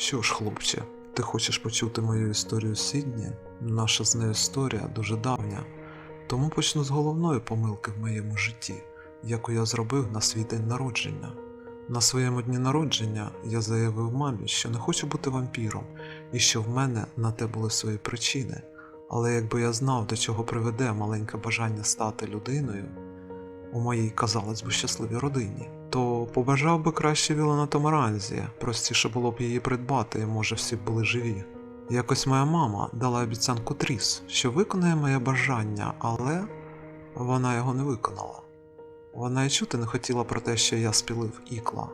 Що ж, хлопче, ти хочеш почути мою історію Сідні? Наша з нею історія дуже давня. Тому почну з головної помилки в моєму житті, яку я зробив на свій день народження. На своєму дні народження я заявив мамі, що не хочу бути вампіром і що в мене на те були свої причини. Але якби я знав, до чого приведе маленьке бажання стати людиною у моїй, казалось би, щасливій родині, то побажав би краще Вілана Томаранзі, простіше було б її придбати, і може всі б були живі. Якось моя мама дала обіцянку Тріс, що виконає моє бажання, але вона його не виконала. Вона й чути не хотіла про те, що я спілив ікла.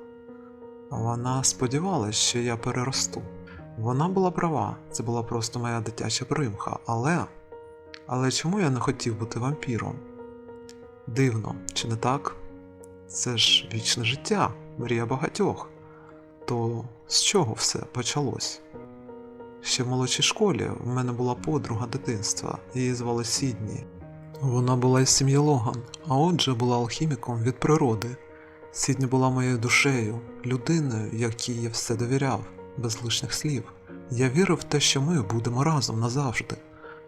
Вона сподівалась, що я переросту. Вона була права, це була просто моя дитяча примха, але. Але чому я не хотів бути вампіром? Дивно, чи не так? Це ж вічне життя, мрія багатьох. То з чого все почалось? Ще в молодшій школі в мене була подруга дитинства, її звали Сідні. Вона була із сім'ї Логан, а отже була алхіміком від природи. Сідні була моєю душею, людиною, якій я все довіряв, без лишніх слів. Я вірив в те, що ми будемо разом назавжди,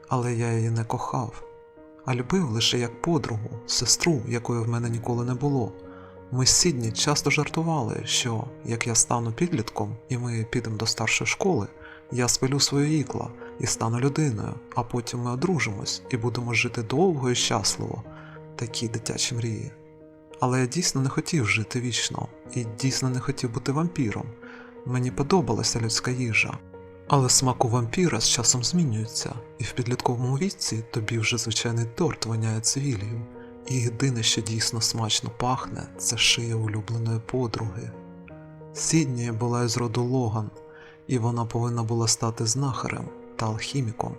але я її не кохав, а любив лише як подругу, сестру, якої в мене ніколи не було. Ми з Сідні часто жартували, що як я стану підлітком і ми підемо до старшої школи, я спилю своє ікла і стану людиною, а потім ми одружимось і будемо жити довго і щасливо, такі дитячі мрії. Але я дійсно не хотів жити вічно і дійсно не хотів бути вампіром. Мені подобалася людська їжа. Але смак у вампіра з часом змінюється, і в підлітковому віці тобі вже звичайний торт воняє цвіллю. І єдине, що дійсно смачно пахне, це шия улюбленої подруги. Сідні була із роду Логан, і вона повинна була стати знахарем та алхіміком.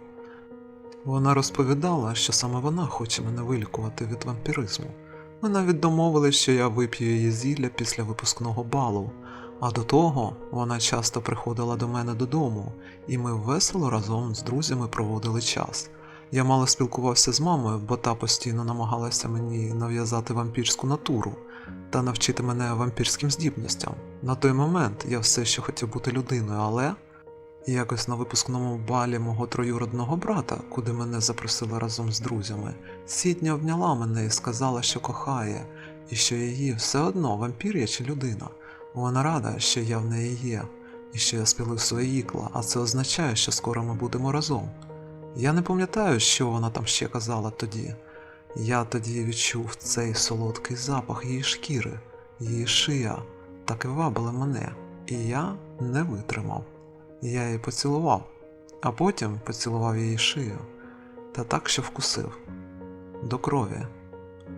Вона розповідала, що саме вона хоче мене вилікувати від вампіризму. Ми навіть домовились, що я вип'ю її зілля після випускного балу, а до того вона часто приходила до мене додому, і ми весело разом з друзями проводили час. Я мало спілкувався з мамою, бо та постійно намагалася мені нав'язати вампірську натуру та навчити мене вампірським здібностям. На той момент я все ще хотів бути людиною, але якось на випускному балі мого троюродного брата, куди мене запросили разом з друзями, Сідня обняла мене і сказала, що кохає, і що її все одно вампір я чи людина. Вона рада, що я в неї є, і що я спілив своє ікла, а це означає, що скоро ми будемо разом. Я не пам'ятаю, що вона там ще казала тоді. Я тоді відчув цей солодкий запах її шкіри, її шия так і вабила мене, і я не витримав. Я її поцілував, а потім поцілував її шию та так, що вкусив до крові.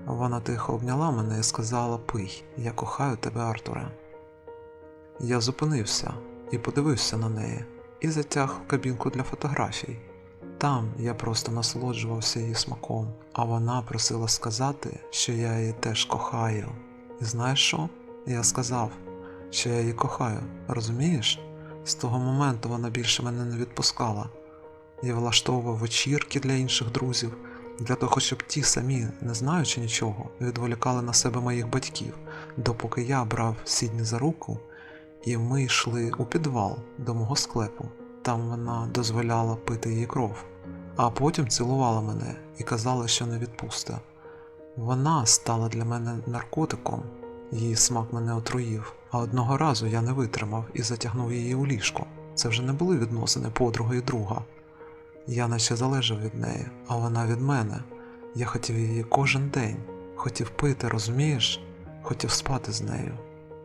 Вона тихо обняла мене і сказала Пий, я кохаю тебе, Артуре. Я зупинився і подивився на неї, і затяг кабінку для фотографій. Там я просто насолоджувався її смаком, а вона просила сказати, що я її теж кохаю. І знаєш що? Я сказав, що я її кохаю, розумієш? З того моменту вона більше мене не відпускала. Я влаштовував вечірки для інших друзів, для того, щоб ті самі, не знаючи нічого, відволікали на себе моїх батьків, допоки я брав Сідні за руку, і ми йшли у підвал до мого склепу. Там вона дозволяла пити її кров, а потім цілувала мене і казала, що не відпусте. Вона стала для мене наркотиком, її смак мене отруїв, а одного разу я не витримав і затягнув її у ліжко. Це вже не були відносини подруги і друга. Я наче залежав від неї, а вона від мене. Я хотів її кожен день, хотів пити, розумієш? Хотів спати з нею.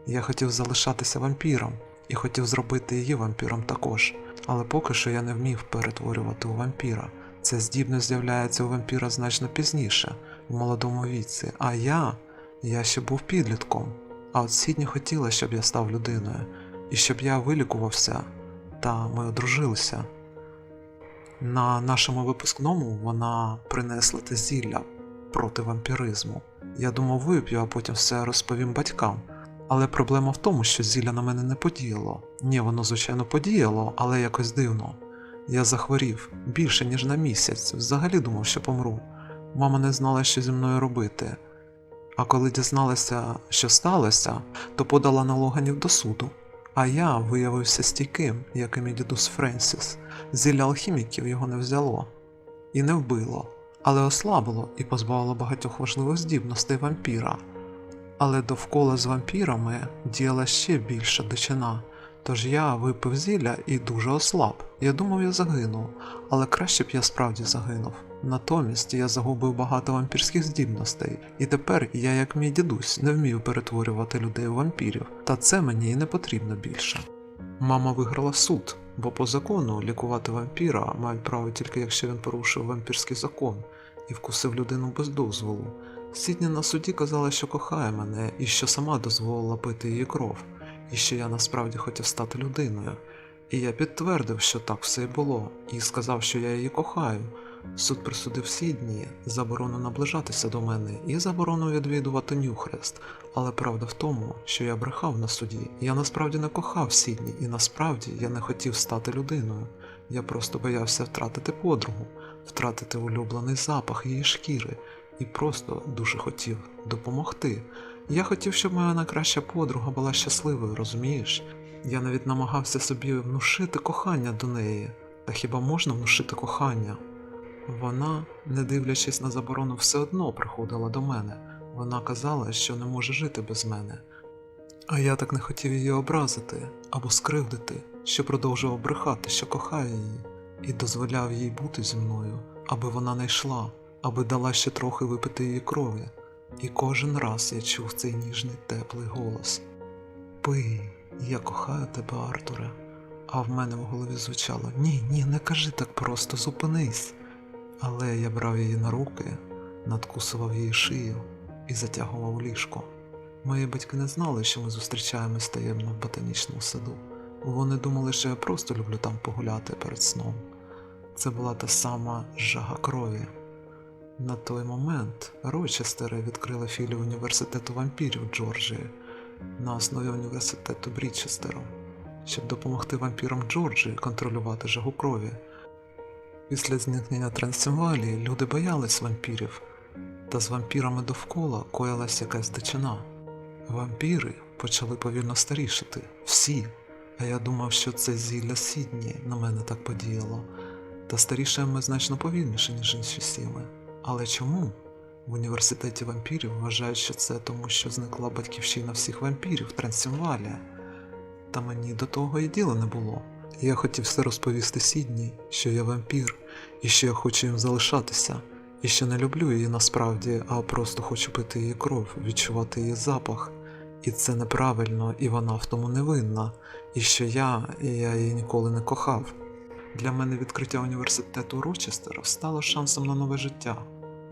Я хотів залишатися вампіром і хотів зробити її вампіром також, але поки що я не вмів перетворювати у вампіра. Ця здібність з'являється у вампіра значно пізніше, в молодому віці, а я, я ще був підлітком. А от Сідні хотіла, щоб я став людиною, і щоб я вилікувався, та ми одружилися. На нашому випускному вона принесла те зілля проти вампіризму. Я думав, вип'ю, а потім все розповім батькам. Але проблема в тому, що зілля на мене не подіяло. Ні, воно, звичайно, подіяло, але якось дивно. Я захворів більше, ніж на місяць, взагалі думав, що помру. Мама не знала, що зі мною робити. А коли дізналася, що сталося, то подала на Логанів до суду. А я виявився стійким, як і мій дідусь Френсіс. Зілля алхіміків його не взяло і не вбило, але ослабило і позбавило багатьох важливих здібностей вампіра. Але довкола з вампірами діяла ще більша дичина. Тож я випив зілля і дуже ослаб. Я думав, я загину, але краще б я справді загинув. Натомість я загубив багато вампірських здібностей, і тепер я, як мій дідусь, не вмію перетворювати людей у вампірів, та це мені і не потрібно більше. Мама виграла суд, бо по закону лікувати вампіра мають право тільки якщо він порушив вампірський закон і вкусив людину без дозволу. Сідні на суді казала, що кохає мене і що сама дозволила пити її кров, і що я насправді хотів стати людиною. І я підтвердив, що так все і було, і сказав, що я її кохаю. Суд присудив Сідні заборону наближатися до мене і заборону відвідувати Нюхрест. Але правда в тому, що я брехав на суді. Я насправді не кохав Сідні, і насправді я не хотів стати людиною. Я просто боявся втратити подругу, втратити улюблений запах її шкіри, і просто дуже хотів допомогти. Я хотів, щоб моя найкраща подруга була щасливою, розумієш? Я навіть намагався собі внушити кохання до неї. Та хіба можна внушити кохання? Вона, не дивлячись на заборону, все одно приходила до мене. Вона казала, що не може жити без мене. А я так не хотів її образити або скривдити, що продовжував брехати, що кохаю її, і дозволяв їй бути зі мною, аби вона не йшла, аби дала ще трохи випити її крові. І кожен раз я чув цей ніжний теплий голос: Пий, я кохаю тебе, Артуре. А в мене в голові звучало: Ні, ні, не кажи так просто, зупинись. Але я брав її на руки, надкусував її шию і затягував ліжко. Мої батьки не знали, що ми зустрічаємось таємно в ботанічному саду. Вони думали, що я просто люблю там погуляти перед сном. Це була та сама жага крові. На той момент Рочестери відкрили філію університету вампірів Джорджії на основі університету Брічестеру, щоб допомогти вампірам Джорджії контролювати жагу крові. Після зникнення Трансильвалії люди боялись вампірів, та з вампірами довкола коїлась якась дичина. Вампіри почали повільно старішати, всі. А я думав, що це зілля Сідні на мене так подіяло. Та старішаємо значно повільніше, ніж інші сіли. Але чому? В університеті вампірів вважають, що це тому, що зникла батьківщина всіх вампірів Трансильвалія. Та мені до того і діла не було. Я хотів все розповісти Сідні, що я вампір, і що я хочу їм залишатися, і що не люблю її насправді, а просто хочу пити її кров, відчувати її запах. І це неправильно, і вона в тому не винна, і що я, і я її ніколи не кохав. Для мене відкриття університету Рочестера стало шансом на нове життя.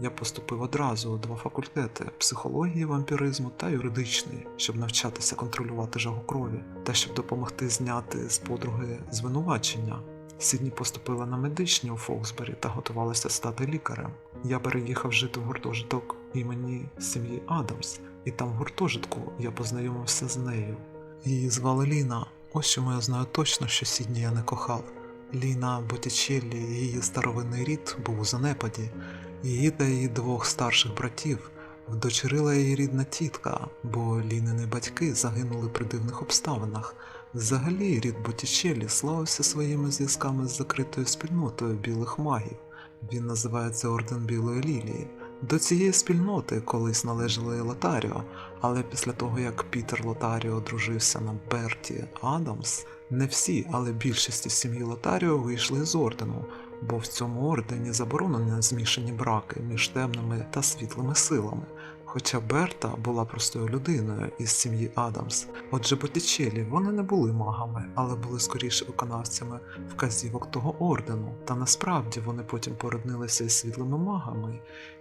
Я поступив одразу у два факультети психології, вампіризму та юридичний, щоб навчатися контролювати жагу крові та щоб допомогти зняти з подруги звинувачення. Сідні поступила на медичні у Фоксбері та готувалася стати лікарем. Я переїхав жити в гуртожиток імені сім'ї Адамс, і там в гуртожитку я познайомився з нею. Її звали Ліна. Ось чому я знаю точно, що Сідні я не кохав. Ліна Боттічеллі, її старовинний рід був у занепаді. Її та її двох старших братів вдочерила її рідна тітка, бо Лінини батьки загинули при дивних обставинах. Взагалі рід Боттічеллі славився своїми зв'язками з закритою спільнотою білих магів. Він називається Орден Білої Лілії. До цієї спільноти колись належали Лотаріо, але після того як Пітер Лотаріо одружився на Берті Адамс, не всі, але більшість сім'ї Лотаріо вийшли з ордену, бо в цьому ордені заборонені змішані браки між темними та світлими силами. Хоча Берта була простою людиною із сім'ї Адамс. Отже, Боттічелі вони не були магами, але були скоріше виконавцями вказівок того ордену. Та насправді вони потім породнилися із світлими магами,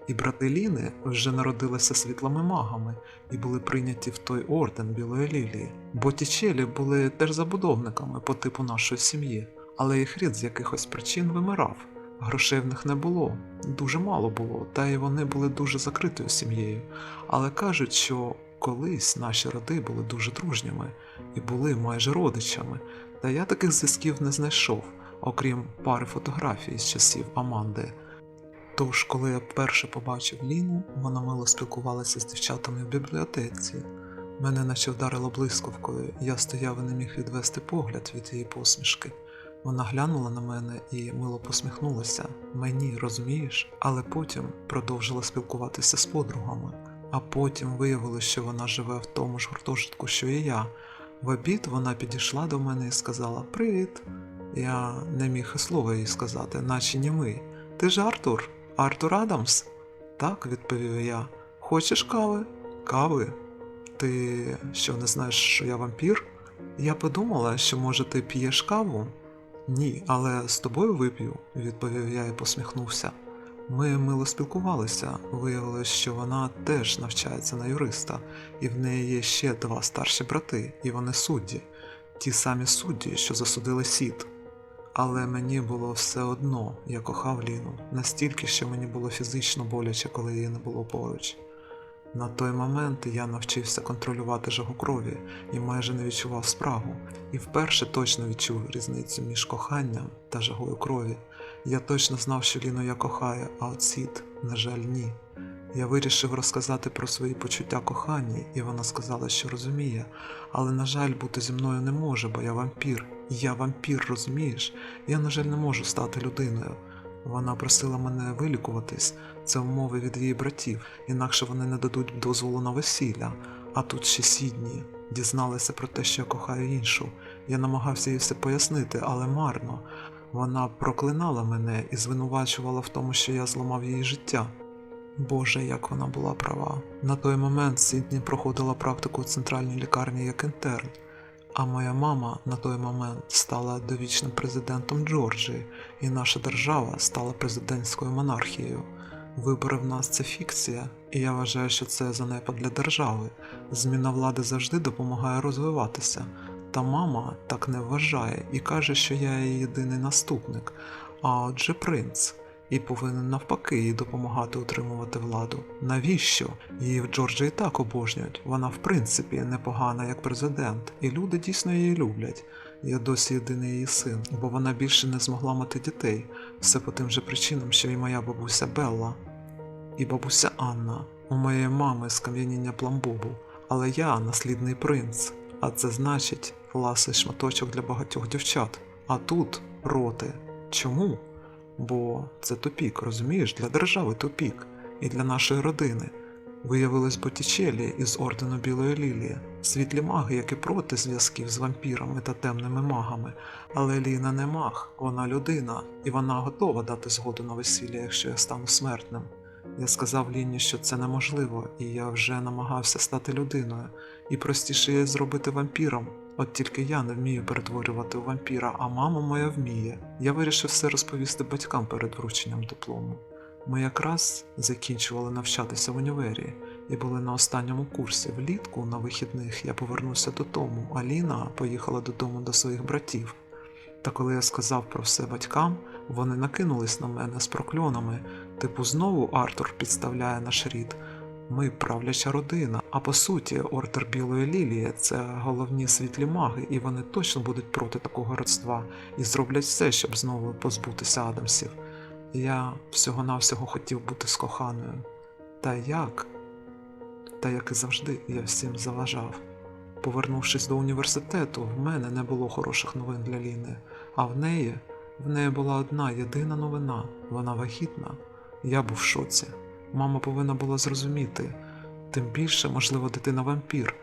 і брати Ліни вже народилися світлими магами і були прийняті в той орден Білої Лілії. Боттічелі були теж забудовниками по типу нашої сім'ї, але їх рід з якихось причин вимирав. Грошей в них не було, дуже мало було, та й вони були дуже закритою сім'єю. Але кажуть, що колись наші роди були дуже дружніми і були майже родичами, та я таких зв'язків не знайшов, окрім пари фотографій з часів Аманди. Тож, коли я вперше побачив Ліну, вона мило спілкувалася з дівчатами в бібліотеці. Мене наче вдарило блискавкою, я стояв і не міг відвести погляд від її посмішки. Вона глянула на мене і мило посміхнулася. Мені, розумієш, але потім продовжила спілкуватися з подругами. А потім виявилося, що вона живе в тому ж гуртожитку, що і я. В обід вона підійшла до мене і сказала Привіт. Я не міг і слова їй сказати, наче німий. Ти ж Артур? Артур Адамс? Так, відповів я. Хочеш кави? Кави? Ти що не знаєш, що я вампір? Я подумала, що може ти п'єш каву? Ні, але з тобою вип'ю, відповів я і посміхнувся. Ми мило спілкувалися. Виявилось, що вона теж навчається на юриста, і в неї є ще два старші брати, і вони судді, ті самі судді, що засудили сід. Але мені було все одно, я кохав Ліну, настільки, що мені було фізично боляче, коли її не було поруч. На той момент я навчився контролювати жагу крові і майже не відчував спрагу, і вперше точно відчув різницю між коханням та жагою крові. Я точно знав, що Ліну я кохаю, а от Сід, на жаль, ні. Я вирішив розказати про свої почуття коханні, і вона сказала, що розуміє, але, на жаль, бути зі мною не може, бо я вампір. Я вампір, розумієш? Я, на жаль, не можу стати людиною. Вона просила мене вилікуватись, це умови від її братів, інакше вони не дадуть дозволу на весілля. А тут ще сідні дізналися про те, що я кохаю іншу. Я намагався їй все пояснити, але марно. Вона проклинала мене і звинувачувала в тому, що я зламав її життя. Боже, як вона була права. На той момент Сідні проходила практику у центральній лікарні як інтерн, а моя мама на той момент стала довічним президентом Джорджії, і наша держава стала президентською монархією. Вибори в нас це фікція, і я вважаю, що це занепад для держави. Зміна влади завжди допомагає розвиватися. Та мама так не вважає і каже, що я її єдиний наступник, а отже принц, і повинен навпаки їй допомагати утримувати владу. Навіщо? Її в Джорджії так обожнюють. Вона в принципі непогана як президент, і люди дійсно її люблять. Я досі єдиний її син, бо вона більше не змогла мати дітей. Все по тим же причинам, що і моя бабуся Белла, і бабуся Анна. У моєї мами скам'яніння пламбобу, але я наслідний принц, а це значить ласий шматочок для багатьох дівчат. А тут роти. Чому? Бо це тупік, розумієш, для держави тупік і для нашої родини. Виявилось Боттічелі із ордену Білої Лілії, світлі маги, які проти зв'язків з вампірами та темними магами. Але Ліна не маг, вона людина, і вона готова дати згоду на весілля, якщо я стану смертним. Я сказав Ліні, що це неможливо, і я вже намагався стати людиною, і простіше зробити вампіром. От тільки я не вмію перетворювати у вампіра, а мама моя вміє. Я вирішив все розповісти батькам перед врученням диплому. Ми якраз закінчували навчатися в універі і були на останньому курсі. Влітку на вихідних я повернувся додому, а Ліна поїхала додому до своїх братів. Та коли я сказав про все батькам, вони накинулись на мене з прокльонами, типу знову Артур підставляє наш рід. Ми правляча родина, а по суті, ордер Білої Лілії це головні світлі маги, і вони точно будуть проти такого родства і зроблять все, щоб знову позбутися Адамсів. Я всього-навсього хотів бути з коханою. Та як? Та як і завжди, я всім заважав. Повернувшись до університету, в мене не було хороших новин для Ліни, а в неї в неї була одна єдина новина вона вагітна. Я був в шоці. Мама повинна була зрозуміти, тим більше, можливо, дитина вампір,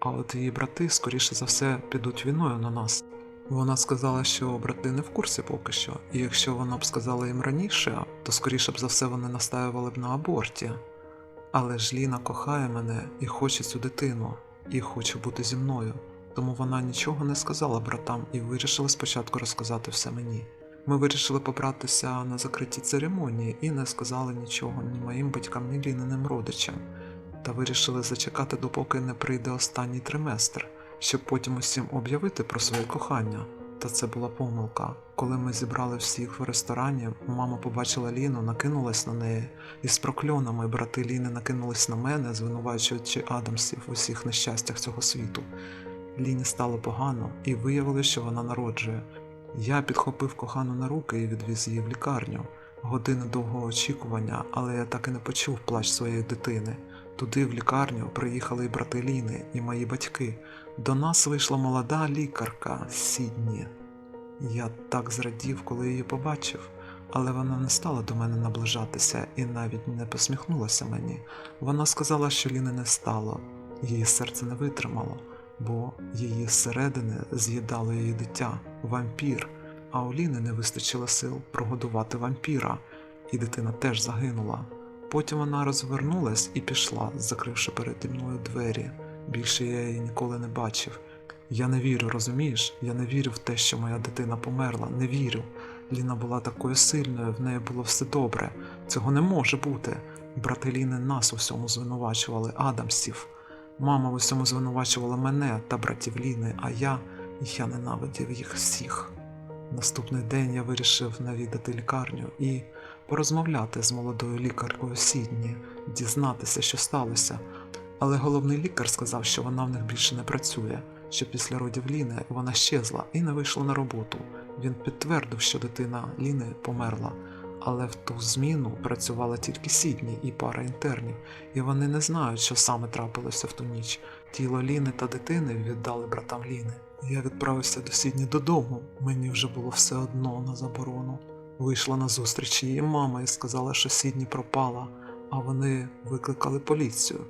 а от її брати, скоріше за все, підуть війною на нас. Вона сказала, що брати не в курсі поки що, і якщо вона б сказала їм раніше, то скоріше б за все вони настаювали б на аборті. Але ж Ліна кохає мене і хоче цю дитину, і хоче бути зі мною, тому вона нічого не сказала братам і вирішила спочатку розказати все мені. Ми вирішили побратися на закритій церемонії і не сказали нічого ні моїм батькам, ні Ліниним родичам, та вирішили зачекати, допоки не прийде останній триместр, щоб потім усім об'явити про своє кохання. Та це була помилка. Коли ми зібрали всіх в ресторані, мама побачила Ліну, накинулась на неї, і з прокльонами брати Ліни накинулись на мене, звинувачуючи Адамсів в усіх нещастях цього світу. Ліні стало погано, і виявилося, що вона народжує. Я підхопив кохану на руки і відвіз її в лікарню. Години довгого очікування, але я так і не почув плач своєї дитини. Туди, в лікарню, приїхали і брати Ліни, і мої батьки. До нас вийшла молода лікарка Сідні. Я так зрадів, коли її побачив, але вона не стала до мене наближатися і навіть не посміхнулася мені. Вона сказала, що Ліни не стало, її серце не витримало, бо її зсередини з'їдало її дитя, вампір, а у Ліни не вистачило сил прогодувати вампіра, і дитина теж загинула. Потім вона розвернулась і пішла, закривши переді мною двері. Більше я її ніколи не бачив. Я не вірю, розумієш? Я не вірю в те, що моя дитина померла. Не вірю. Ліна була такою сильною, в неї було все добре. Цього не може бути. Брати Ліни нас у всьому звинувачували, Адамсів. Мама в усьому звинувачувала мене та братів Ліни, а я, я ненавидів їх всіх. Наступний день я вирішив навідати лікарню і порозмовляти з молодою лікаркою Сідні, дізнатися, що сталося. Але головний лікар сказав, що вона в них більше не працює, що після родів Ліни вона щезла і не вийшла на роботу. Він підтвердив, що дитина Ліни померла, але в ту зміну працювала тільки Сідні і пара інтернів, і вони не знають, що саме трапилося в ту ніч. Тіло Ліни та дитини віддали братам Ліни. Я відправився до Сідні додому. Мені вже було все одно на заборону. Вийшла на зустріч її мама і сказала, що Сідні пропала, а вони викликали поліцію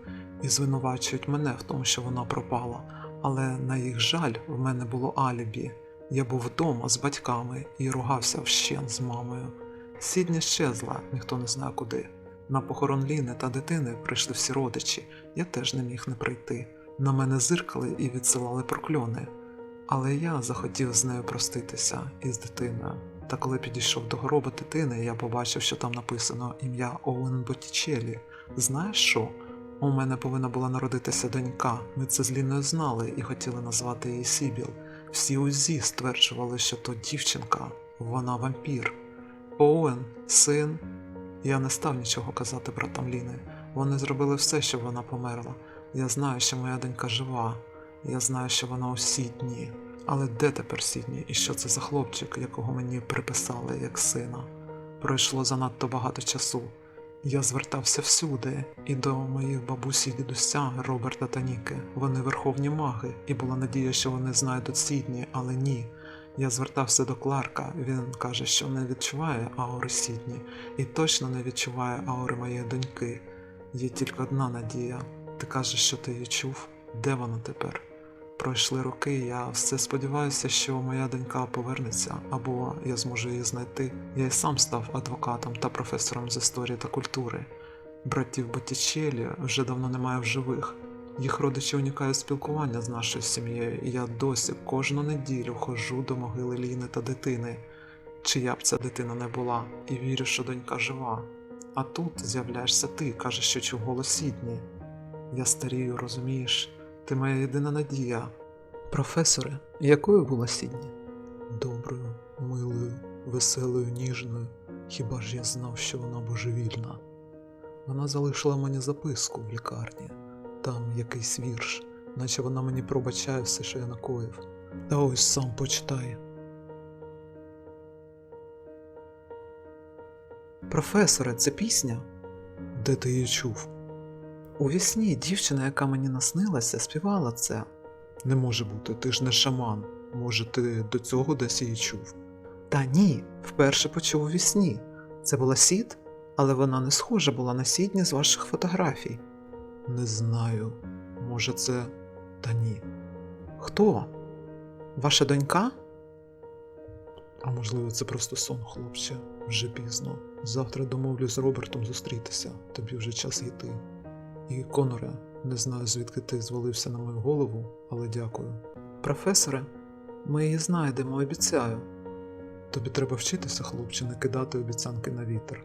і звинувачують мене в тому, що вона пропала. Але на їх жаль, в мене було алібі. Я був вдома з батьками і ругався вщен з мамою. Сідня щезла, ніхто не знає куди. На похорон Ліни та дитини прийшли всі родичі, я теж не міг не прийти. На мене зиркали і відсилали прокльони. Але я захотів з нею проститися із дитиною. Та коли підійшов до гроба дитини, я побачив, що там написано ім'я Оуен Боттічелі. Знаєш що? У мене повинна була народитися донька. Ми це з Ліною знали і хотіли назвати її Сібіл. Всі УЗІ стверджували, що то дівчинка, вона вампір. Оуен, син. Я не став нічого казати братам Ліни. Вони зробили все, щоб вона померла. Я знаю, що моя донька жива. Я знаю, що вона у Сідні. Але де тепер Сідні? І що це за хлопчик, якого мені приписали як сина? Пройшло занадто багато часу. Я звертався всюди, і до моїх бабусі дідуся Роберта та Ніки. Вони верховні маги, і була надія, що вони знайдуть Сідні, але ні. Я звертався до Кларка. Він каже, що не відчуває аури Сідні, і точно не відчуває аури моєї доньки. Є тільки одна надія. Ти кажеш, що ти її чув? Де вона тепер? Пройшли роки, я все сподіваюся, що моя донька повернеться, або я зможу її знайти. Я й сам став адвокатом та професором з історії та культури. Братів Боттічелі вже давно немає в живих. Їх родичі уникають спілкування з нашою сім'єю, і я досі кожну неділю ходжу до могили Ліни та дитини, чия б ця дитина не була, і вірю, що донька жива. А тут з'являєшся ти, кажеш, що чув голос Сідні. Я старію, розумієш? Ти моя єдина надія. Професоре, якою була Сідні? Доброю, милою, веселою, ніжною. Хіба ж я знав, що вона божевільна? Вона залишила мені записку в лікарні, там якийсь вірш, наче вона мені пробачає все, що я накоїв. Та ось сам почитай. Професоре, це пісня? Де ти її чув? У вісні дівчина, яка мені наснилася, співала це. Не може бути, ти ж не шаман. Може, ти до цього десь її чув? Та ні, вперше почув у вісні. Це була сід, але вона не схожа була на сідні з ваших фотографій. Не знаю. Може, це. Та ні. Хто? Ваша донька? А можливо, це просто сон, хлопче, вже пізно. Завтра домовлюсь з Робертом зустрітися, тобі вже час йти. І Коноре, не знаю, звідки ти звалився на мою голову, але дякую. Професоре, ми її знайдемо, обіцяю. Тобі треба вчитися, хлопче, не кидати обіцянки на вітер.